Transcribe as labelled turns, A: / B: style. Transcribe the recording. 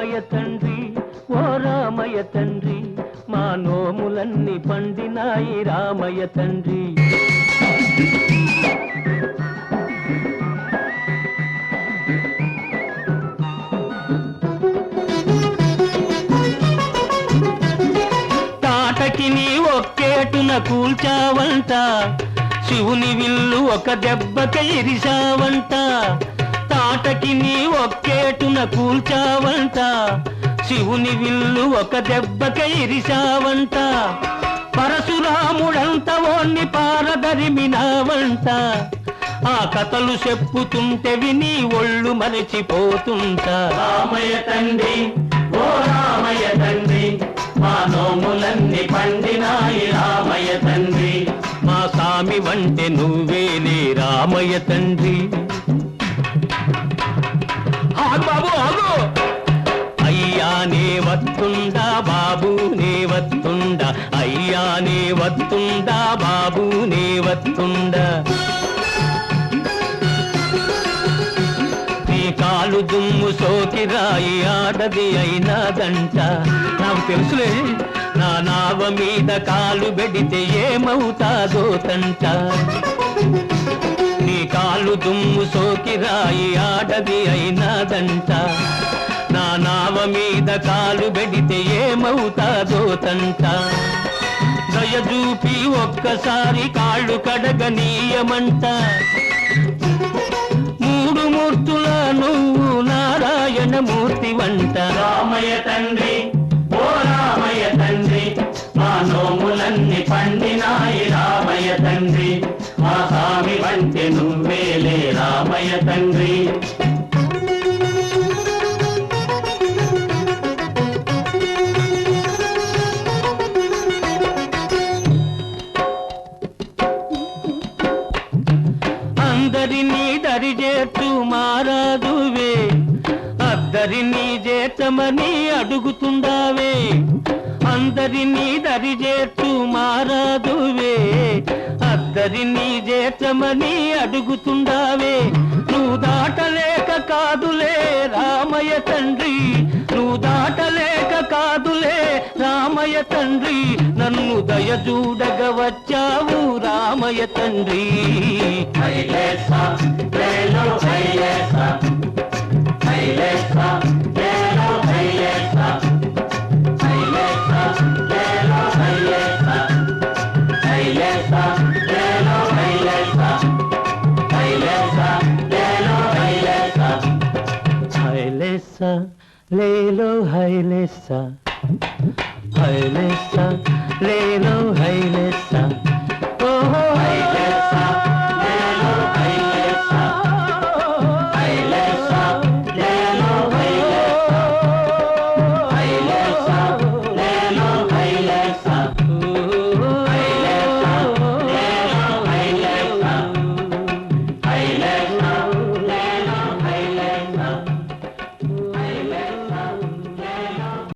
A: రామయ్య తండ్రి ఓ రామయ్య తండ్రి మా నోములన్నీ పండినాయి రామయ్య తండ్రి. తాటకి నీ ఒక్కేటున కూల్చావంట శివుని విల్లు ఒక దెబ్బక ఇరిశావంట తాటకి నీ ఒక్కేటున కూల్చావంట. శివుని విల్లు ఒక దెబ్బక ఇరిశావంట. పరశురాముడంత ఓన్ని పారదరిమినావంట. ఆ కథలు చెప్పుతుంటే విని ఒళ్ళు మరచిపోతుంటా.
B: రామయ్య తండ్రి ఓ రామయ్య తండ్రి మా నోములన్నీ పండినాయి రామయ్య తండ్రి.
A: మా సామి వంటే నువ్వేలే రామయ్య తండ్రి. బాబు ఆగు. అయ్యా నే వత్తుండా బాబు నే వత్తుండా. అయ్యా నే వత్తుండా బాబు వత్తుండా. నీ కాలు దుమ్ము సోకి రాయి ఆడది అయినాదంట నాకు తెలుసులే నా నావ మీద కాలు పెడితే ఏమవుతాదో తంట. కాలు దుమ్ము సోకి రాయి ఆడది అయినాదంట. నా నావ మీద కాలు పెడితే ఏమవుతాదో తంట దయచూపి ఒక్కసారి కాళ్ళు కడగనీయమంట. మూడు మూర్తుల నువ్వు నారాయణ మూర్తి వంట
B: రామయ్య తండ్రి ఓ రామయ్య తండ్రి మా నోములన్నీ పండినాయి రామయ్య తండ్రి. మా రామయ్య తండ్రి.
A: అందరినీ దరిచేట్టు మారాదువే. అద్దరినీ చేతమని అడుగుతుండావే. అందరినీ దరిచేట్టు మారాదువే. అందరి నీ చేతమని అడుగుతుండావే. నువ్వు దాటలేక కాదులే రామయ్య తండ్రి. నువ్వు దాటలేక కాదులే రామయ్య తండ్రి. నన్ను దయ చూడగ వచ్చావు రామయ్య తండ్రి. హైలేసా లేలో హైలేసా. హైలేసా లేలో హైలేసా